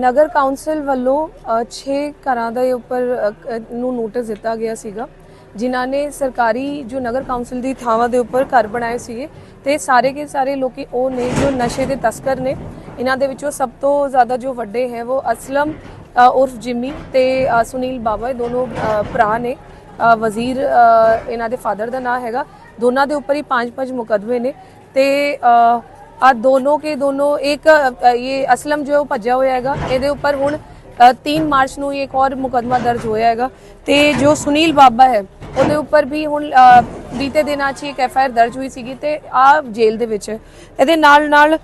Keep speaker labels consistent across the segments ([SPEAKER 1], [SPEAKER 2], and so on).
[SPEAKER 1] ਨਗਰ council ਵੱਲੋਂ 6 ਘਰਾਂ ਦੇ ਉੱਪਰ ਨੂੰ ਨੋਟਿਸ ਦਿੱਤਾ ਗਿਆ ਸੀਗਾ। ਜਿਨ੍ਹਾਂ ਨੇ ਸਰਕਾਰੀ ਜੋ ਨਗਰ ਕੌਂਸਲ ਦੀ ਥਾਵਾਂ ਦੇ ਉੱਪਰ ਘਰ ਬਣਾਏ ਸੀਗੇ ਤੇ ਸਾਰੇ ਕੇ ਸਾਰੇ ਲੋਕੀ ਉਹ ਨੇ ਜੋ ਨਸ਼ੇ ਦੇ ਤਸਕਰ ਨੇ, ਇਹਨਾਂ ਦੇ ਵਿੱਚੋਂ ਸਭ ਤੋਂ ਜ਼ਿਆਦਾ ਜੋ ਵੱਡੇ ਹੈ ਉਹ ਅਸਲਮ ਉਰਫ ਜਿਮੀ ਤੇ ਸੁਨੀਲ ਬਾਬਾ ਇਹ ਦੋਨੋਂ ਭਰਾ ਨੇ। ਵਜ਼ੀਰ ਇਹਨਾਂ ਦੇ ਫਾਦਰ ਦਾ ਨਾਮ ਹੈਗਾ। ਦੋਨਾਂ ਦੇ ਉੱਪਰ ਹੀ ਪੰਜ ਪੰਜ ਮੁਕਦਮੇ ਨੇ ਤੇ ਆ ਦੋਨੋਂ ਕੇ ਦੋਨੋਂ, ਇੱਕ ਇਹ ਅਸਲਮ ਜੋ ਭੱਜਿਆ ਹੋਇਆ ਹੈਗਾ, ਇਹਦੇ ਉੱਪਰ ਹੁਣ 3 ਮਾਰਚ ਨੂੰ ਇੱਕ ਹੋਰ ਮੁਕਦਮਾ ਦਰਜ ਹੋਇਆ ਹੈਗਾ ਤੇ ਜੋ ਸੁਨੀਲ ਬਾਬਾ ਹੈ, ਉਹਦੇ ਉੱਪਰ ਵੀ ਹੁਣ ਬੀਤੇ ਦਿਨਾਂ 'ਚ ਇੱਕ ਐਫ ਆਈ ਆਰ ਦਰਜ ਹੋਈ ਸੀਗੀ ਤੇ ਆ ਜੇਲ੍ਹ ਦੇ ਵਿੱਚ। ਇਹਦੇ ਨਾਲ ਨਾਲ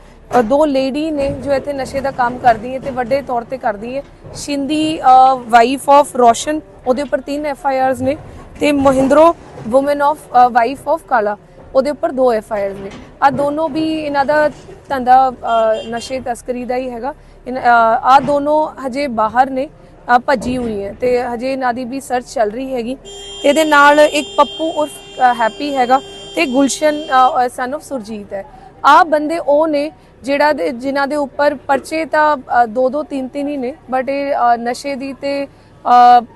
[SPEAKER 1] ਦੋ ਲੇਡੀ ਨੇ ਜੋ ਇੱਥੇ ਨਸ਼ੇ ਦਾ ਕੰਮ ਕਰਦੀ ਹੈ ਤੇ ਵੱਡੇ ਤੌਰ ਤੇ ਕਰਦੀ ਹੈ, ਸ਼ਿੰਦੀ ਵਾਈਫ ਆਫ ਰੋਸ਼ਨ, ਉਹਦੇ ਉੱਪਰ ਤਿੰਨ ਐਫ ਆਈ ਆਰਸ ਨੇ ਤੇ Mahindro woman of wife of Kala. ਉਹਦੇ ਉੱਪਰ ਦੋ ਐਫ ਆਈ ਆਰ ਨੇ। ਆ ਦੋਨੋਂ ਵੀ ਇਹਨਾਂ ਦਾ ਧੰਦਾ ਨਸ਼ੇ ਤਸਕਰੀ ਦਾ ਹੀ ਹੈਗਾ। ਆ ਦੋਨੋਂ ਹਜੇ ਬਾਹਰ ਨੇ ਭੱਜੀ ਹੋਈ ਹੈ ਤੇ ਹਜੇ ਇਹਨਾਂ ਦੀ ਵੀ ਸਰਚ ਚੱਲ ਰਹੀ ਹੈਗੀ। ਤੇ ਇਹਦੇ ਨਾਲ ਇੱਕ ਪੱਪੂ ਉਰਫ ਹੈਪੀ ਹੈਗਾ ਤੇ ਗੁਲਸ਼ਨ ਸਨ of ਸੁਰਜੀਤ ਹੈ। ਆ ਬੰਦੇ ਉਹ ਨੇ ਜਿਹੜਾ ਦੇ- ਜਿਨ੍ਹਾਂ ਦੇ ਉੱਪਰ ਪਰਚੇ ਤਾਂ ਦੋ ਦੋ ਤਿੰਨ ਤਿੰਨ ਹੀ ਨੇ ਬਟ ਇਹ ਨਸ਼ੇ ਦੀ ਤੇ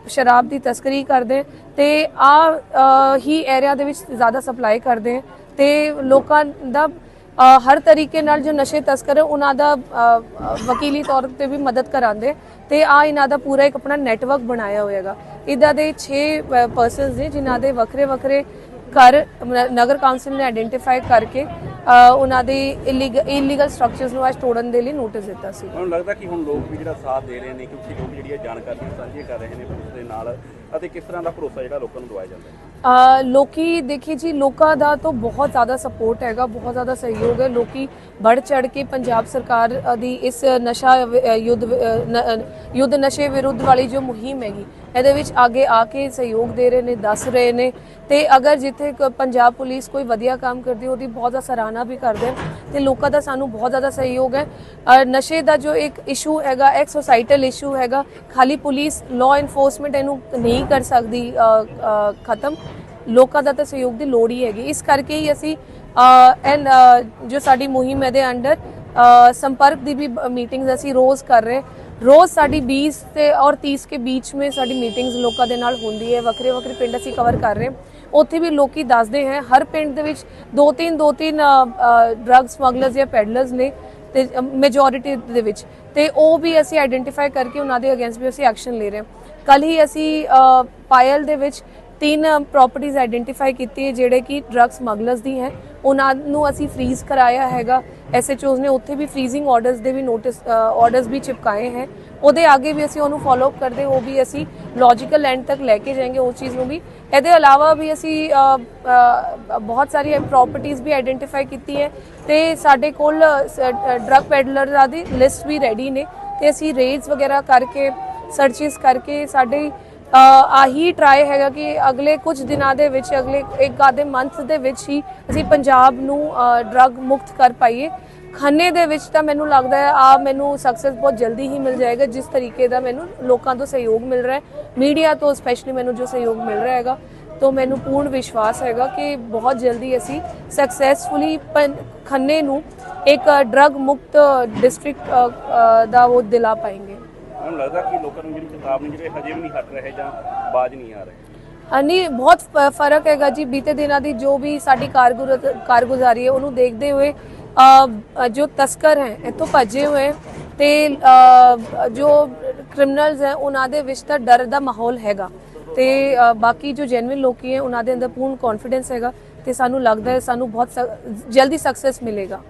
[SPEAKER 1] ਸ਼ਰਾਬ ਦੀ ਤਸਕਰੀ ਕਰਦੇ ਤੇ ਆ ਹੀ ਏਰੀਆ ਦੇ ਵਿੱਚ ਜ਼ਿਆਦਾ ਸਪਲਾਈ ਕਰਦੇ ਹੈ ਤੇ ਲੋਕਾਂ ਦਾ ਹਰ ਤਰੀਕੇ ਨਾਲ ਜੋ ਨਸ਼ੇ ਤਸਕਰ ਹੈ, ਉਹਨਾਂ ਦਾ ਵਕੀਲੀ ਤੌਰ ਤੇ ਵੀ ਮਦਦ ਕਰਾਉਂਦੇ ਤੇ ਆ ਇਹਨਾਂ ਦਾ ਪੂਰਾ ਇੱਕ ਆਪਣਾ ਨੈਟਵਰਕ ਬਣਾਇਆ ਹੋਏਗਾ ਇਦਾਂ ਦੇ 6 ਪਰਸਨਸ ਨੇ ਜਿਨ੍ਹਾਂ ਦੇ ਵੱਖਰੇ ਵੱਖਰੇ ਘਰ ਨਗਰ ਕੌਂਸਲ ਨੇ ਆਇਡੈਂਟੀਫਾਈ ਕਰਕੇ ਉਹਨਾਂ ਦੇ ਇਲੀਗਲ ਸਟਰਕਚਰਸ ਨੂੰ ਅੱਜ ਤੋੜਨ ਦੇ ਲਈ ਨੋਟਿਸ ਦਿੱਤਾ ਸੀ।
[SPEAKER 2] ਮੈਨੂੰ ਲੱਗਦਾ ਕਿ ਹੁਣ ਲੋਕ ਵੀ ਜਿਹੜਾ ਸਾਥ ਦੇ ਰਹੇ ਨੇ, ਕਿਉਂਕਿ ਲੋਕ ਜਿਹੜੀਆਂ ਜਾਣਕਾਰੀਆਂ ਸਾਂਝੀਆਂ ਕਰ ਰਹੇ ਨੇ ਪੁਲਿਸ ਦੇ ਨਾਲ ਅਤੇ ਕਿਸ ਤਰ੍ਹਾਂ ਦਾ ਭਰੋਸਾ ਜਿਹੜਾ ਲੋਕਾਂ ਨੂੰ ਦਵਾਇਆ ਜਾਂਦਾ ਹੈ?
[SPEAKER 1] ਅ, ਲੋਕੀ ਦੇਖੀ ਜੀ ਲੋਕਾਂ ਦਾ ਤਾਂ ਬਹੁਤ ਜ਼ਿਆਦਾ ਸਪੋਰਟ ਹੈਗਾ ਬਹੁਤ ਜ਼ਿਆਦਾ ਸਹਿਯੋਗ ਹੈ। ਲੋਕੀ ਵੱਧ ਚੜ ਕੇ ਪੰਜਾਬ ਸਰਕਾਰ ਅ, ਦੀ ਇਸ ਨਸ਼ਾ ਵਿ- ਅ, ਯੁੱਧ ਵਿ- ਅ, ਨ- ਅ, ਯੁੱਧ ਨਸ਼ੇ ਵਿਰੁੱਧ ਵਾਲੀ ਜੋ ਮੁਹਿੰਮ ਹੈਗੀ ਇਹਦੇ ਵਿੱਚ ਅੱਗੇ ਆ ਕੇ ਸਹਿਯੋਗ ਦੇ ਰਹੇ ਨੇ ਦੱਸ ਰਹੇ ਨੇ। ਤੇ ਅਗਰ ਜਿੱਥੇ ਕ- ਪੰਜਾਬ ਪੁਲਿਸ ਕੋਈ ਵਧੀਆ ਕੰਮ ਕਰਦੀ ਹੈ, ਉਹਦੀ ਬਹੁਤ ਜ਼ਿਆਦਾ ਸਰਾਹਨਾ ਵੀ ਕਰਦੇ ਹਨ। ਤੇ ਲੋਕਾਂ ਦਾ ਸਾਨੂੰ ਬਹੁਤ ਜ਼ਿਆਦਾ ਸਹਿਯੋਗ ਹੈ। ਨਸ਼ੇ ਦਾ ਜੋ ਇੱਕ ਇਸ਼ੂ ਹੈਗਾ, ਇੱਕ ਸੋਸਾਈਟਲ ਇਸ਼ੂ ਹੈਗਾ, ਖਾਲੀ ਪੁਲਿਸ ਲਾਅ ਇਨਫੋਰਸਮੈਂਟ ਇਹਨੂੰ ਨਹੀਂ ਕਰ ਸਕਦੀ ਖਤਮ। ਲੋਕਾਂ ਦਾ ਤਾਂ ਸਹਿਯੋਗ ਦੀ ਲੋੜ ਹੀ ਹੈਗੀ। ਇਸ ਕਰਕੇ ਹੀ ਅਸੀਂ ਐਂਡ ਜੋ ਸਾਡੀ ਮੁਹਿੰਮ ਹੈ ਦੇ ਅੰਡਰ ਸੰਪਰਕ ਦੀ ਵੀ ਮੀਟਿੰਗਸ ਅਸੀਂ ਰੋਜ਼ ਕਰ ਰਹੇ। ਰੋਜ਼ ਸਾਡੀ 20 ਤੇ ਔਰ 30 ਕੇ ਬੀਚ में ਸਾਡੀ ਮੀਟਿੰਗਸ ਲੋਕਾਂ ਦੇ ਨਾਲ ਹੁੰਦੀ ਹੈ। ਵੱਖਰੇ ਵੱਖਰੇ ਪਿੰਡ ਅਸੀਂ ਕਵਰ ਕਰ ਰਹੇ ਹਾਂ। ਉੱਥੇ ਵੀ ਲੋਕੀ ਦੱਸਦੇ ਹੈ, ਹਰ ਪਿੰਡ ਦੇ ਵਿੱਚ ਦੋ ਤਿੰਨ ਦੋ ਤਿੰਨ ਡਰੱਗ ਸਮਗਲਰਸ ਜਾਂ ਪੈਡਲਰਸ ਨੇ ਤੇ ਮੈਜੋਰਿਟੀ ਦੇ ਵਿੱਚ। ਤੇ ਉਹ ਵੀ ਅਸੀਂ ਆਈਡੈਂਟੀਫਾਈ ਕਰਕੇ ਉਹਨਾਂ ਦੇ ਅਗੇਂਸਟ ਵੀ ਅਸੀਂ ਐਕਸ਼ਨ ਲੈ ਰਹੇ ਹਾਂ। ਕੱਲ ਹੀ ਅਸੀਂ ਪਾਇਲ ਦੇ ਵਿੱਚ ਤਿੰਨ ਪ੍ਰਾਪਰਟੀਆਂ ਆਈਡੈਂਟੀਫਾਈ ਕੀਤੀ ਜਿਹੜੇ ਕਿ ਡਰੱਗ ਸਮਗਲਰਸ ਦੀ ਹੈ। ਉਹਨਾਂ ਨੂੰ ਅਸੀਂ ਫ੍ਰੀਜ਼ ਕਰਾਇਆ ਹੈਗਾ। ਐਸਐਚਓਸ ਨੇ ਉੱਥੇ ਵੀ ਫ੍ਰੀਜ਼ਿੰਗ ਆਰਡਰਸ ਦੇ ਵੀ ਨੋਟਿਸ ਆਰਡਰਸ ਵੀ ਚਿਪਕਾਏ ਹੈ। ਉਹਦੇ ਅੱਗੇ ਵੀ ਅਸੀਂ ਉਹਨੂੰ ਫਾਲੋ ਅਪ ਕਰਦੇ ਉਹ ਵੀ ਅਸੀਂ ਲੌਜੀਕਲ ਐਂਡ ਤੱਕ ਲੈ ਕੇ ਜਾਵਾਂਗੇ ਉਸ ਚੀਜ਼ ਨੂੰ ਵੀ ਇਹਦੇ ਇਲਾਵਾ ਵੀ ਅਸੀਂ ਬਹੁਤ ਸਾਰੀਆਂ ਪ੍ਰਾਪਰਟੀਆਂ ਵੀ ਆਈਡੈਂਟੀਫਾਈ ਕੀਤੀ ਹੈ ਤੇ ਸਾਡੇ ਕੋਲ ਡਰੱਗ ਪੈਡਲਰਾਂ ਦੀ ਲਿਸਟ ਵੀ ਰੈਡੀ ਨੇ ਤੇ ਅਸੀਂ ਰੇਡਸ ਵਗੈਰਾ ਕਰਕੇ ਸਰਚਸ ਕਰਕੇ ਸਾਡੇ ਆਹੀ ਟਰਾਈ ਹੈਗਾ ਕਿ ਅਗਲੇ ਕੁਝ ਦਿਨਾਂ ਦੇ ਵਿੱਚ, ਅਗਲੇ ਇੱਕ ਆਧੇ ਮੰਥ ਦੇ ਵਿੱਚ ਹੀ ਅਸੀਂ ਪੰਜਾਬ ਨੂੰ ਡਰੱਗ ਮੁਕਤ ਕਰ ਪਾਈਏ। ਖੰਨੇ ਦੇ ਵਿੱਚ ਤਾਂ ਮੈਨੂੰ ਲੱਗਦਾ ਹੈ ਆ ਮੈਨੂੰ ਸਕਸੈਸ ਬਹੁਤ ਜਲਦੀ ਹੀ ਮਿਲ ਜਾਏਗਾ ਜਿਸ ਤਰੀਕੇ ਦਾ ਮੈਨੂੰ ਲੋਕਾਂ ਤੋਂ ਸਹਿਯੋਗ ਮਿਲ ਰਿਹਾ ਹੈ। ਮੀਡੀਆ ਤੋਂ ਸਪੈਸ਼ਲੀ ਮੈਨੂੰ ਜੋ ਸਹਿਯੋਗ ਮਿਲ ਰਿਹਾ ਹੈਗਾ ਤੋਂ ਮੈਨੂੰ ਪੂਰਨ ਵਿਸ਼ਵਾਸ ਹੈਗਾ ਕਿ ਬਹੁਤ ਜਲਦੀ ਅਸੀਂ ਸਕਸੈਸਫੁਲੀ ਖੰਨੇ ਨੂੰ ਇੱਕ ਡਰੱਗ ਮੁਕਤ ਡਿਸਟ੍ਰਿਕਟ ਦਾ ਉਹ ਦਿਲਾ ਪਾएंगे
[SPEAKER 2] ਮੈਨੂੰ ਲੱਗਦਾ ਕਿ ਲੋਕਾਂ ਨੂੰ ਜਿਹੜੀ ਕਿਤਾਬ ਨੇ ਜਿਹੜੇ ਹਜੇ ਵੀ ਨਹੀਂ ਹਟ ਰਹੇ ਜਾਂ ਬਾਜ ਨਹੀਂ ਆ ਰਹੇ।
[SPEAKER 1] ਅ, ਨਹੀਂ ਬਹੁਤ ਫ਼ਰਕ ਹੈਗਾ ਜੀ ਬੀਤੇ ਦਿਨਾਂ ਦੀ ਜੋ ਵੀ ਸਾਡੀ ਕਾਰਗੁਜ਼ਾਰੀ ਹੈ ਉਹਨੂੰ ਦੇਖਦੇ ਹੋਏ ਅ, ਜੋ ਤਸਕਰ ਹੈ ਇੱਥੋਂ ਭੱਜੇ ਹੋਏ ਹੈ ਤੇ ਜੋ ਕ੍ਰਿਮੀਨਲਸ ਹੈ ਉਹਨਾਂ ਦੇ ਵਿੱਚ ਤਾਂ ਡਰ ਦਾ ਮਾਹੌਲ ਹੈਗਾ ਤੇ ਬਾਕੀ ਜੋ ਜੈਨੂਇਨ ਲੋਕੀ ਹੈ ਉਹਨਾਂ ਦੇ ਅੰਦਰ ਪੂਰਨ ਕੌਨਫੀਡੈਂਸ ਹੈਗਾ ਤੇ ਸਾਨੂੰ ਲੱਗਦਾ ਹੈ ਸਾਨੂੰ ਬਹੁਤ ਸ- ਜਲਦੀ ਸਕਸੈਸ ਮਿਲੇਗਾ